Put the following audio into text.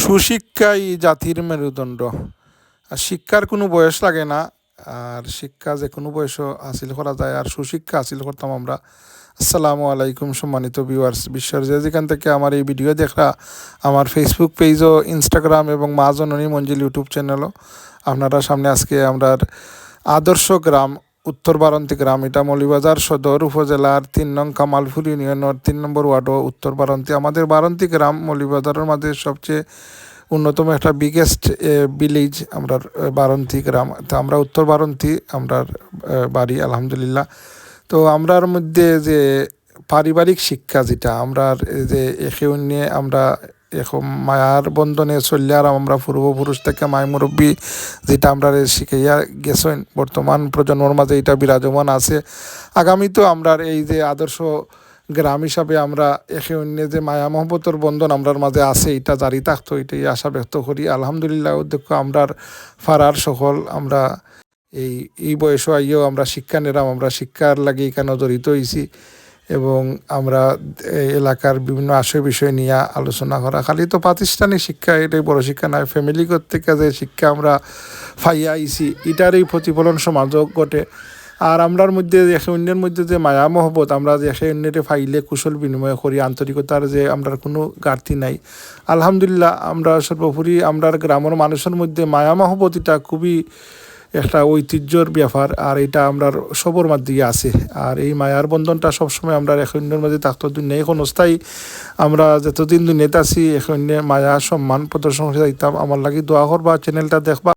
সুশিক্ষাই জাতির মেরুদণ্ড। আর শিক্ষার কোনো বয়স লাগে না, আর শিক্ষা যে কোনো বয়সও হাসিল করা যায়, আর সুশিক্ষা হাসিল করতাম আমরা। আসসালামু আলাইকুম সম্মানিত ভিউয়ার্স বিশ্বের যে যেখান থেকে আমার এই ভিডিও দেখা আমার ফেসবুক পেজও ইনস্টাগ্রাম এবং মা জননী মঞ্জিল ইউটিউব চ্যানেলও আপনারা সামনে আজকে আমরা আদর্শ গ্রাম উত্তর বারান্তি গ্রাম এটা মৌলিবাজার সদর উপজেলার তিন নং কামালপুর ইউনিয়নের তিন নম্বর ওয়ার্ডও উত্তর বারান্তি। আমাদের বারান্তি গ্রাম মৌলিবাজারের মাঝে সবচেয়ে অন্যতম একটা বিগেস্ট ভিলেজ আমরা বারন্তি গ্রাম। তো আমরা উত্তর বারন্তি আমরা বাড়ি, আলহামদুলিল্লাহ। তো আমরার মধ্যে যে পারিবারিক শিক্ষা যেটা আমরা যে একে নিয়ে আমরা এখন মায়ার বন্ধনে চলিয়ার আমরা পূর্বপুরুষ থেকে মায় মুরব্বী যেটা আমরা শিখাইয়া গেছেন, বর্তমান প্রজন্মর মাঝে এটা বিরাজমান আছে। আগামীতেও আমরা এই যে আদর্শ গ্রাম হিসাবে আমরা একে অন্য যে মায়া মহব্বতর বন্ধন আমরার মাঝে আছে, এটা জারি থাকতো, এটাই আশা ব্যক্ত করি। আলহামদুলিল্লাহ অধ্যক্ষ আমরার ফারার সকল আমরা এই এই বয়স আইয়েও আমরা শিক্ষা নিলাম, আমরা শিক্ষার লাগে এখানে জড়িত হয়েছি এবং আমরা এই এলাকার বিভিন্ন আশয় বিষয় নিয়ে আলোচনা করা। খালি তো প্রাতিষ্ঠানিক শিক্ষা, এটাই বড় শিক্ষা নয় ফ্যামিলিগত থেকে যে শিক্ষা আমরা ফাইয়া আইছি এটারই প্রতিফলন সমাজও ঘটে। আর আমরার মধ্যে একে অন্যের মধ্যে যে মায়া মহব্বত, আমরা যে একে অন্যের ফাইলে কুশল বিনিময় করি, আন্তরিকতার যে আমরা কোনো ঘাটতি নাই। আলহামদুলিল্লাহ, আমরা সর্বোপরি আমরার গ্রামের মানুষের মধ্যে মায়া মহব্বত এটা খুবই একটা ঐতিহ্যর ব্যাপার, আর এটা আমরা সবর মধ্যে আছে। আর এই মায়ার বন্ধনটা সবসময় আমরা এখনের মধ্যে থাকতো দুনিয়া এখন অস্থায়ী আমরা যতদিন দুনিয়াতে আছি এখন মায়া, সম্মান প্রদর্শন দিতাম আমার লাগি দোয়া করবা চ্যানেলটা দেখবা।